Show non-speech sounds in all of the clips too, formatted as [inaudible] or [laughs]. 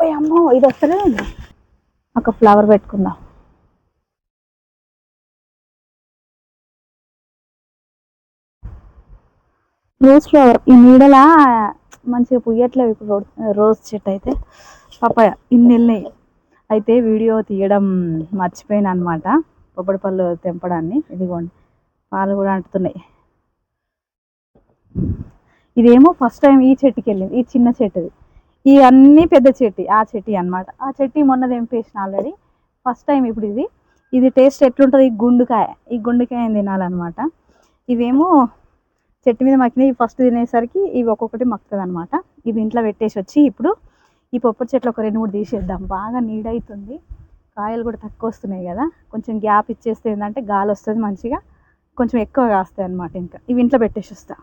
ఓయ్ అమ్మో ఇది వస్తలే ఒక ఫ్లవర్ పెట్టుకుందాం. రోజ్ ఫ్లవర్ ఈ నీడల మంచిగా పుయ్యట్లేవు ఇప్పుడు రోజ్ చెట్టు అయితే. పాప ఇన్ని వెళ్ళినాయి. అయితే వీడియో తీయడం మర్చిపోయాను అనమాట పొప్పడి పళ్ళు తెంపడాన్ని. ఇదిగోండి పాలు కూడా అంటుతున్నాయి. ఇదేమో ఫస్ట్ టైం ఈ చెట్టుకి వెళ్ళింది ఈ చిన్న చెట్టుది. ఈ అన్నీ పెద్ద చెట్టు ఆ చెట్టు అన్నమాట. ఆ చెట్టు మొన్న తెంపేసిన ఆల్రెడీ. ఫస్ట్ టైం ఇప్పుడు ఇది. ఇది టేస్ట్ ఎట్లుంటుంది? ఈ గుండుకాయ. ఈ గుండుకాయ తినాలన్నమాట. ఇవేమో చెట్టు మీద మక్కినాయి ఫస్ట్ తినేసరికి ఇవి ఒక్కొక్కటి మక్కుతుంది అనమాట ఇవి ఇంట్లో పెట్టేసి వచ్చి ఇప్పుడు ఈ పొప్పటి చెట్లు ఒక రెండు మూడు తీసేద్దాం. బాగా నీడ్ అవుతుంది కాయలు కూడా తక్కువ వస్తున్నాయి కదా. కొంచెం గ్యాప్ ఇచ్చేస్తే ఏంటంటే గాలి వస్తుంది మంచిగా. కొంచెం ఎక్కువ కాస్తాయి అనమాట ఇంకా. ఇవి ఇంట్లో పెట్టేసి వస్తాను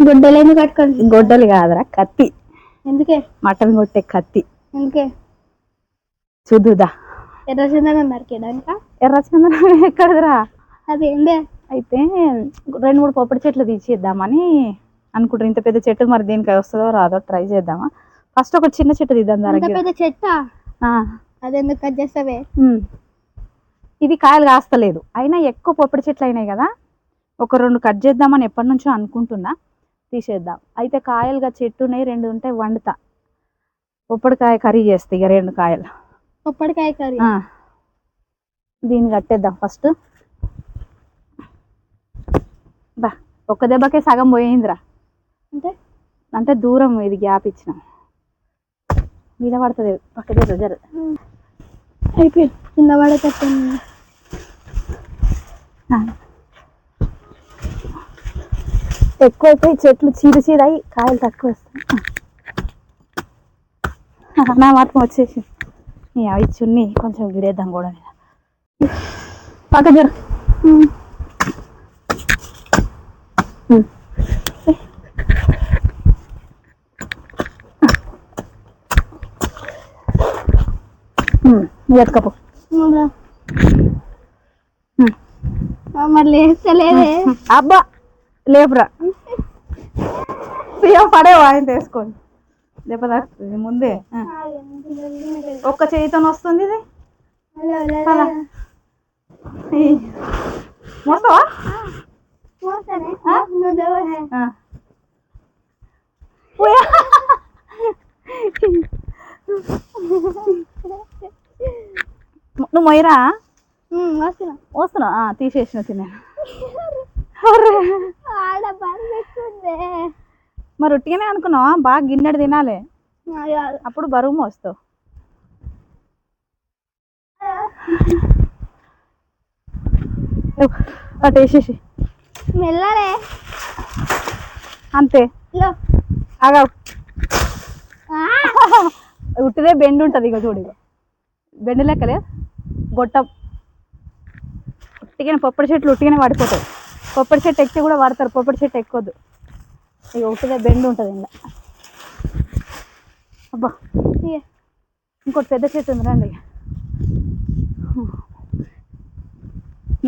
గుడ్డలు ఎందుకు కట్టుకోండి గొడ్డలు కాదురా కత్తి. ఎందుకే? మటన్ కొట్టే కత్తి. ఎందుకే? చూద్దుదా ఎర్ర చందనం నరికేయడానిక ఎర్ర చందనం [laughs] ఎక్కడదిరా? అది ఏందే? అయితే రెండు మూడు పొప్పటి చెట్లు తీసేద్దామని అనుకుంటారు ఇంత పెద్ద చెట్టు మరి దీనికి వస్తుందో రాదో ట్రై చేద్దామా. ఫస్ట్ ఒక చిన్న చెట్టు తీద్దాం దానికి. పెద్ద చెట్టా? అది ఎందుకు కట్ చేస్తావే? ఇది కాయలు కాస్తలేదు. అయినా ఎక్కువ పొప్పటి చెట్లు అయినాయి కదా. ఒక రెండు కట్ చేద్దామని ఎప్పటి నుంచో అనుకుంటున్నా. తీసేద్దాం. అయితే కాయలుగా చెట్టు ఉన్నాయి రెండు ఉంటాయి వండుతా. పొప్పడికాయ కర్రీ చేస్తాయి ఇక రెండు కాయలు. పొప్పడికాయ కర్రీ. దీన్ని కట్టేద్దాం ఫస్ట్. బా ఒక్క దెబ్బకే సగం పోయిందిరా. అంటే? అంటే దూరం ఇది గ్యాప్ ఇచ్చిన. మీద పడుతుంది పక్కదే జర. అయిపోయి కింద పడేటట్టు ఎక్కువ అయిపోయి చెట్లు చీరు చీరయి కాయలు తక్కువ వస్తాయి. [laughs] నా మాత్రం వచ్చేసి నీ అవి చున్ని కొంచెం గిడేద్దాం కూడా మీద. పక్క జర. ఎత్తుకపో. మరి లేస్తలేదే అబ్బా! లేపురా. పియ్య పడే ఆయన దెబ్బ తాకుతుంది ముందే. ఒక్క చేయితో వస్తుంది ఇది. మోస్తావా. నువ్వు మొయ్యరా? వస్తున్నా. వస్తున్నావు తీసేసిన తిన్నాను మరి ఉట్టిగానే అనుకున్నావా? బాగా గిన్నెడు తినాలి. అప్పుడు బరువు మోస్తావు. అటు వేసేసి మెల్లరే అంతే అగా ఉట్టిదే బెండ్ ఉంటుంది ఇక చూడు ఇక బెండ్ లెక్కలే. గొట్టం. ఉట్టిగానే పొప్పడి చెట్లు ఉట్టిగానే పడిపోతాయి పొప్పడి చెట్టు ఎక్కితే కూడా పడతారు పొప్పడి చెట్టు ఎక్కొద్దు. ఇక ఉట్టిదే బెండ్ ఉంటుంది ఇంకా అబ్బా. ఇంకోటి పెద్ద చెట్టు ఉంది రండి.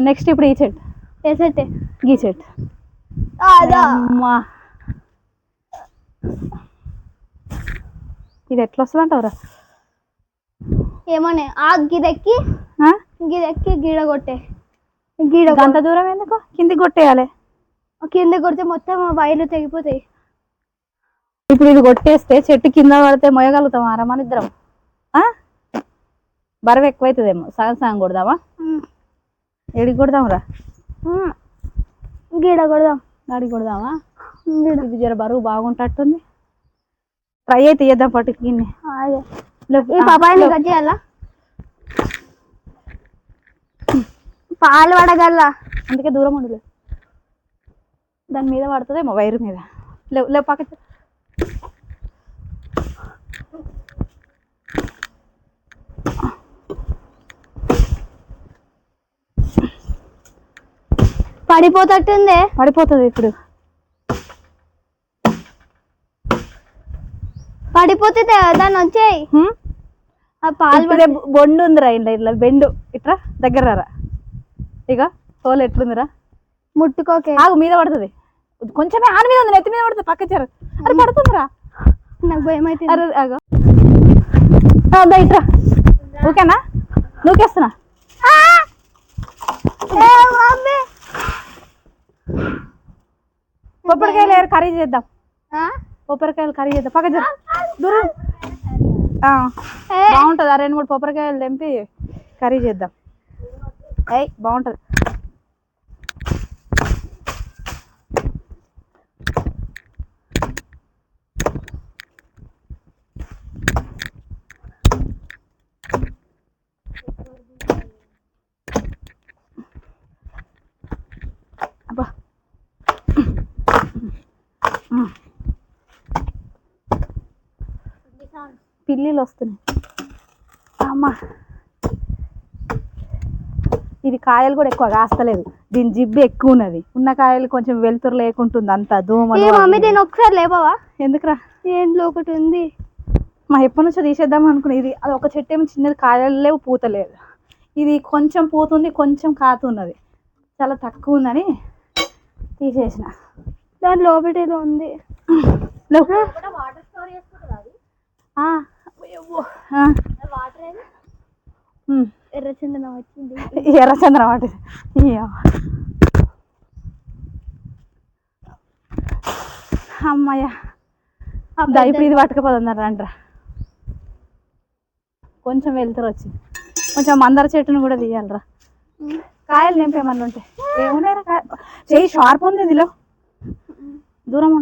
నెక్స్ట్ ఇప్పుడు ఈ చెట్టు. వేసేట్టే ఈ చెట్టు. అమ్మా. ఇది ఎట్లా వస్తుంది అంటావురా? ఏమోనే ఆ గిదెక్కి గిదెక్కి గీడ కొట్టే. గీడ అంత దూరం ఎందుకు? కిందికి కొట్టేయాలి. కింద కొడితే మొత్తం వైర్లు తెగిపోతాయి. ఇప్పుడు ఇది కొట్టేస్తే చెట్టు కింద పడితే మొయ్యగలుగుతాం ఆరా మన ఇద్దరం. ఆ? బరువు ఎక్కువైతుందేమో. సగం సగం కొడదామా? ఏడికి కొడదాంరా ఉమ్. గీడ కొడదాం. గాడికి కొడదామా? గీడ. ఇది జర బరువు బాగుంటట్టుంది. ట్రై అయితే చేద్దాం పట్టుకు పపాయిని. కట్ చేయాలా? పాలు పడగల్లా అందుకే దూరం ఉండలే దాని మీద పడుతుందేమో వైరు మీద. లేవు లేవు పక్క పడిపోతట్టుంది? పడిపోతుంది ఇప్పుడు. పడిపోతే దాన్ని వచ్చాయి? ఆ పాలు బొండు ఉందిరా ఇంట్లో ఇట్లా బెండు ఇట్లా దగ్గర రారా. ఇక తోలు ఎట్లుందిరా? ముట్టుకోకే. ఆగు మీద పడుతుంది. కొంచెమే ఆన మీద ఉంది నెత్తి మీద పడుతుంది పక్క చెరు. అరే పడుతుందిరా నాకు భయం అయితే అరే ఇట్రా ఓకేనా? నూకేస్తున్నా. కొబ్బరికాయలు ఏరు కర్రీ చేద్దాం. కొబ్బరికాయలు కర్రీ చేద్దాం. పక్క దూరం. ఆ, బాగుంటుంది? ఆ రెండు మూడు కొబ్బరికాయలు తెంపి కర్రీ చేద్దాం. ఏయ్ బాగుంటుంది అబ్బా పిల్లిలు వస్తున్నాయి. అమ్మా. ఇది కాయలు కూడా ఎక్కువ కాస్తలేదు. దీని జిబ్బు ఎక్కువ ఉన్నది. ఉన్న కాయలు కొంచెం వెలుతురు లేకుంటుంది అంత ఏ దోమలు మమ్మీ దీన్ని ఒకసారి లేపవా? ఎందుకురా? ఏంట్లో ఒకటి ఉంది. మా ఎప్పటి నుంచో తీసేద్దాం అనుకున్నా. ఇది అది ఒక చెట్టు ఏమో చిన్నది కాయలు లేవు పూత లేదు. ఇది కొంచెం పూతుంది కొంచెం కాతున్నది. చాలా తక్కువ ఉందని తీసేసిన. దాని లోపల ఏదో ఉంది. ఎర్రచందనం వచ్చింది. ఎర్రచంద్రం వాటి అయ్యో. అమ్మయ్య. ఆ దా పెద్ద- ఇప్పుడు ఇది అంటారా కొంచెం వెళ్తారు వచ్చి. కొంచెం మందార చెట్టును కూడా తీయాలరా. కాయలు నింపేమన్నా ఉంటాయి ఏమున్నాయి కాయ చెయ్యి షార్ప్ ఉంది ఇదిలో. దూరం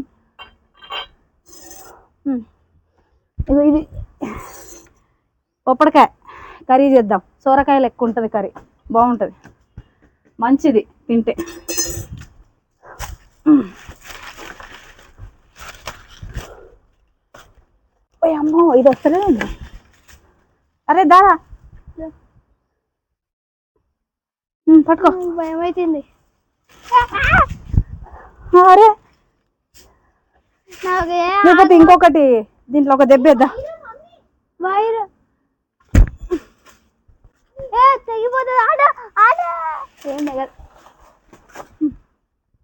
ఇది పొప్పడికాయ కర్రీ చేద్దాం. సోరకాయలు ఎక్కువ ఉంటుంది కర్రీ. బాగుంటుంది. మంచిది తింటే. ఓయ్ అమ్మో ఇది వస్తలే అరే దారా పట్టుకో. భయం అవుతుంది అరే. ఇంకొకటి దీంట్లో ఒక దెబ్బ వేద్దాం. వైర్ ఏ తెగిపోతుంది ఆడ ఆడ ఏం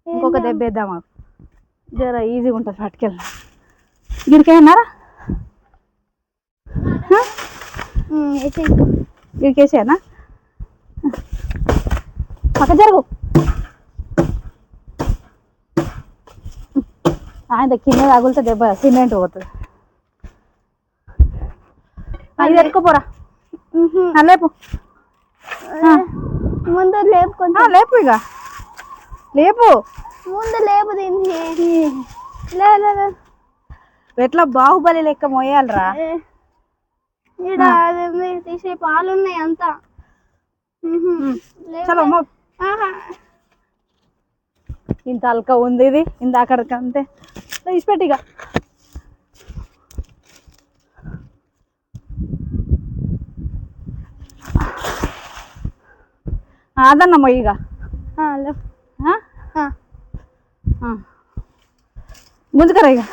ఇంకొక దెబ్బ వేద్దాం మాకు జర ఈజీగా ఉంటుంది పట్టుకెళ్ళి గిరికేయన్నారా గిరికేసేనా పక్క జరుగు ఆయన కింద తగులితే దెబ్బ సిమెంట్ పోతుంది అది ఎరుకోపోరా లేపు. ముందు లేపు కొంచెం. లేపు ఇక లేపు. ముందు లేపు దీన్ని. ఎట్లా బాహుబలి లెక్క మోయాలరా? తీసే పాలు ఉన్నాయి అంతా చలో. ఇంత అల్క ఉంది ఇది. ఇంత అక్కడికి అంతే తీసిపెట్టి ఇక అదన్నమ్మ ఇక ఆ, లేవు. ఆ? ఆ. ఆ. గుంజుకరా ఇక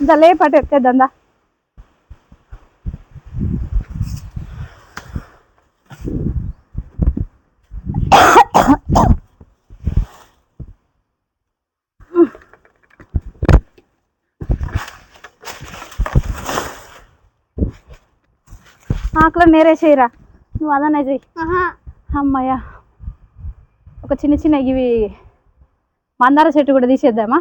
ఇంత లేపట్టు ఎత్తేద్దా ఆకులో నేరేసేయరా నువ్వు అదనే చెయ్యి. అమ్మయ్య. ఒక చిన్న చిన్న ఇవి మందార చెట్టు కూడా తీసేద్దామా?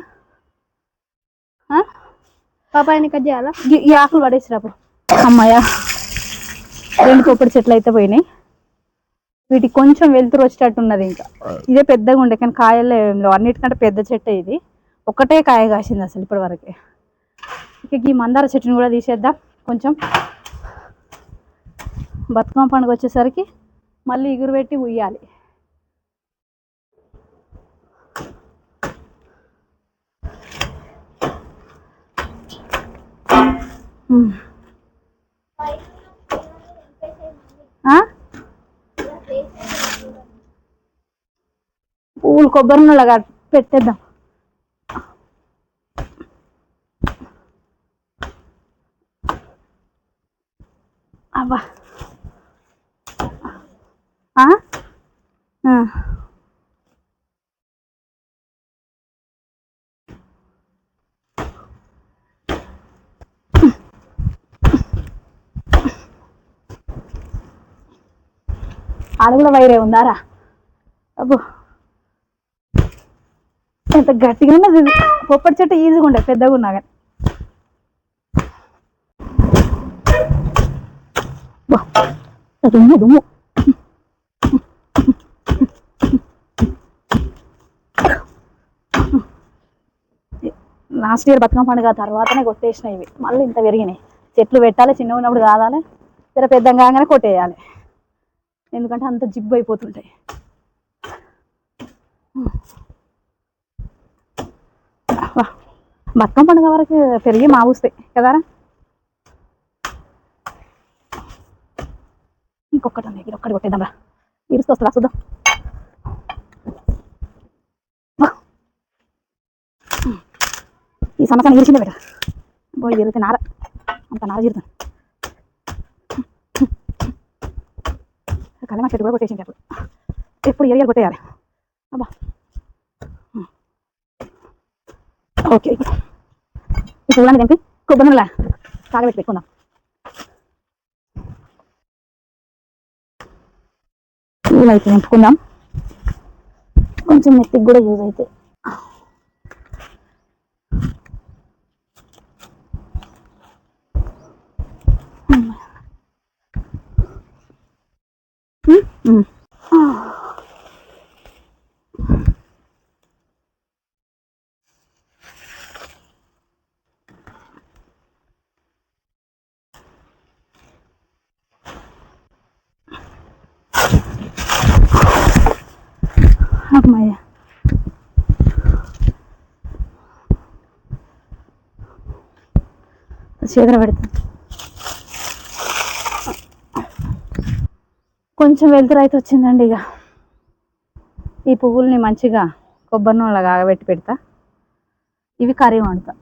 పాపాయిని కట్ చేయాలా? ఈ- ఆకులు పడేసిరాపు అమ్మయ్య. రెండు కొబ్బరి చెట్లు అయితే పోయినాయి. వీటికి కొంచెం వెలుతురు వచ్చేటట్టు ఉన్నది ఇంకా. ఇదే పెద్దగా ఉండే కానీ కాయలు అన్నిటికంటే పెద్ద చెట్టు ఇది. ఒకటే కాయ కాసింది అసలు ఇప్పటి వరకే ఇక ఈ మందార చెట్టుని కూడా తీసేద్దాం. కొంచెం బతుకమ్మ పండుగ వచ్చేసరికి మళ్ళీ ఇగురు పెట్టి ఉయ్యాలి. ఆ? పూలు కొబ్బరి నూనె పెట్టేద్దాం. అబ్బా. ఆడ కూడా వైరే ఉందారా? అబ్బో. ఎంత గట్టిగా ఉన్నది పొప్పటి చెట్టు ఈజీగా ఉండే పెద్దగా ఉన్నా కానీ. దుమ్ము దుమ్ము లాస్ట్ ఇయర్ బతుకమ్మ పండుగ తర్వాతనే కొట్టేసినాయి ఇవి. మళ్ళీ ఇంత పెరిగినాయి. చెట్లు పెట్టాలి చిన్నగా ఉన్నప్పుడు కాదాలి జర పెద్దగా కాగానే కొట్టేయాలి. ఎందుకంటే అంత జిబ్బు అయిపోతుంటాయి. బతుకమ్మ పండుగ వరకు పెరిగి మావుస్తాయి కదారా? ఇంకొకటి ఉంది ఒక్కటి కొట్టేద్దాం రా ఇరుస్తూ వస్తుందా చూద్దాం. ఈ సంవత్సరం ఇరిచింది బెటర్ పోయి ఇరితే నార. అంత నార చిరుతాను కలమ చెట్టు కూడా కొట్టేసింది అప్పుడు. ఎప్పుడు ఏరియాలు కొట్టేయాలి? అబ్బా. ఓకే ఇప్పుడు. చూడండి తెంపి కొబ్బరి నూనె కాగబెట్టి పెట్టుకుందాం. పూలు అయితే నింపుకుందాం. కొంచెం నెత్తికి కూడా యూజ్ అయితే. అమ్మయ్య. చేదర పెడుతుంది కొంచెం వెలుతురు అయితే వచ్చిందండి ఇక. ఈ పువ్వుల్ని మంచిగా కొబ్బరి నూనెలో కాగబెట్టి పెడతా. ఇవి కర్రీ వండుతా.